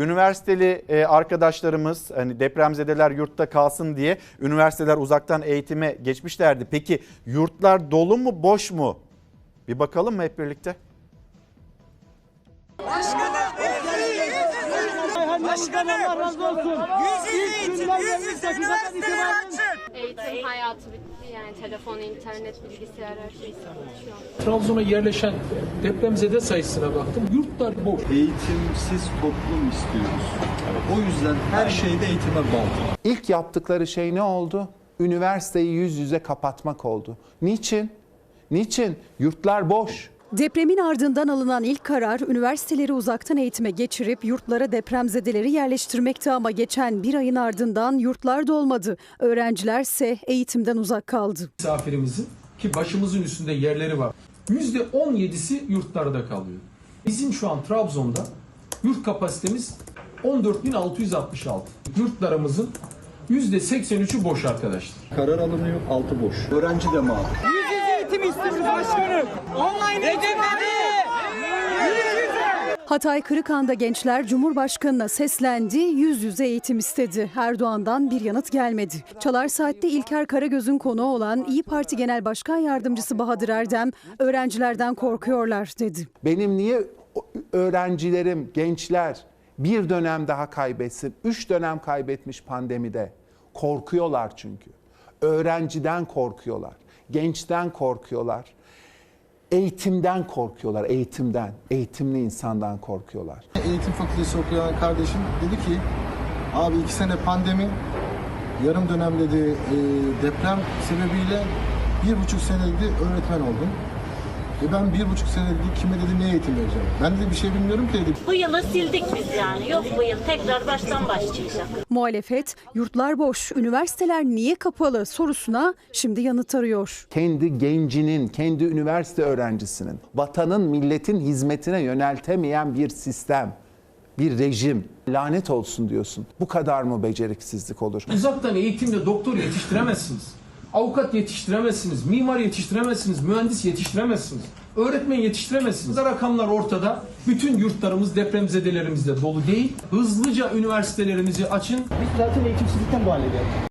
üniversiteli e, arkadaşlarımız hani depremzedeler yurtta kalsın diye üniversiteler uzaktan eğitime geçmişlerdi. Peki yurtlar dolu mu boş mu? Bir bakalım mı hep birlikte? Başkanım Allah razı olsun. Yüz yüze eğitim, yüz yüze üniversiteleri açın. Eğitim hayatı bitti yani telefon, internet, bilgisayar her şey sıkıntı. Trabzon'a yerleşen depremzede sayısına baktım. Yurtlar boş. Eğitimsiz toplum istiyoruz. O yüzden her şeyde eğitime bağlı. İlk yaptıkları şey ne oldu? Üniversiteyi yüz yüze kapatmak oldu. Niçin? Niçin? Yurtlar boş. Depremin ardından alınan ilk karar üniversiteleri uzaktan eğitime geçirip yurtlara depremzedeleri yerleştirmekti ama geçen bir ayın ardından yurtlar dolmadı. Öğrenciler ise eğitimden uzak kaldı. Misafirimizin ki başımızın üstünde yerleri var. %17'si yurtlarda kalıyor. Bizim şu an Trabzon'da yurt kapasitemiz 14.666. Yurtlarımızın %83'ü boş arkadaşlar. Karar alınıyor, altı boş. Öğrenci de mağdur. İstiyoruz başkanım. Online eğitim. Hatay Kırıkhan'da gençler Cumhurbaşkanı'na seslendi, yüz yüze eğitim istedi. Erdoğan'dan bir yanıt gelmedi. Çalar Saat'te İlker Karagöz'ün konuğu olan İyi Parti Genel Başkan Yardımcısı Bahadır Erdem, öğrencilerden korkuyorlar dedi. Benim niye öğrencilerim, gençler bir dönem daha kaybetsin? Üç dönem kaybetmiş pandemide. Korkuyorlar çünkü. Öğrenciden korkuyorlar. Gençten korkuyorlar. Eğitimden korkuyorlar, eğitimden. Eğitimli insandan korkuyorlar. Eğitim fakültesi okuyan kardeşim dedi ki abi iki sene pandemi yarım dönem dedi e, deprem sebebiyle bir buçuk sene dedi öğretmen oldum. E ben bir buçuk sene dedi kime dedi ne eğitim vereceğim? Ben dedi bir şey bilmiyorum ki dedi. Bu yılı sildik biz yani. Yok bu yıl tekrar baştan başlayacak. Muhalefet, yurtlar boş, üniversiteler niye kapalı sorusuna şimdi yanıt arıyor. kendi gencinin, kendi üniversite öğrencisinin, vatanın, milletin hizmetine yöneltemeyen bir sistem, bir rejim. Lanet olsun diyorsun. Bu kadar mı beceriksizlik olur? Uzaktan eğitimle doktor yetiştiremezsiniz. Avukat yetiştiremezsiniz, mimar yetiştiremezsiniz, mühendis yetiştiremezsiniz, öğretmen yetiştiremezsiniz. Rakamlar ortada. Bütün yurtlarımız depremzedelerimizle dolu değil. Hızlıca üniversitelerimizi açın. Biz zaten eğitimsizlikten bu hale geldik.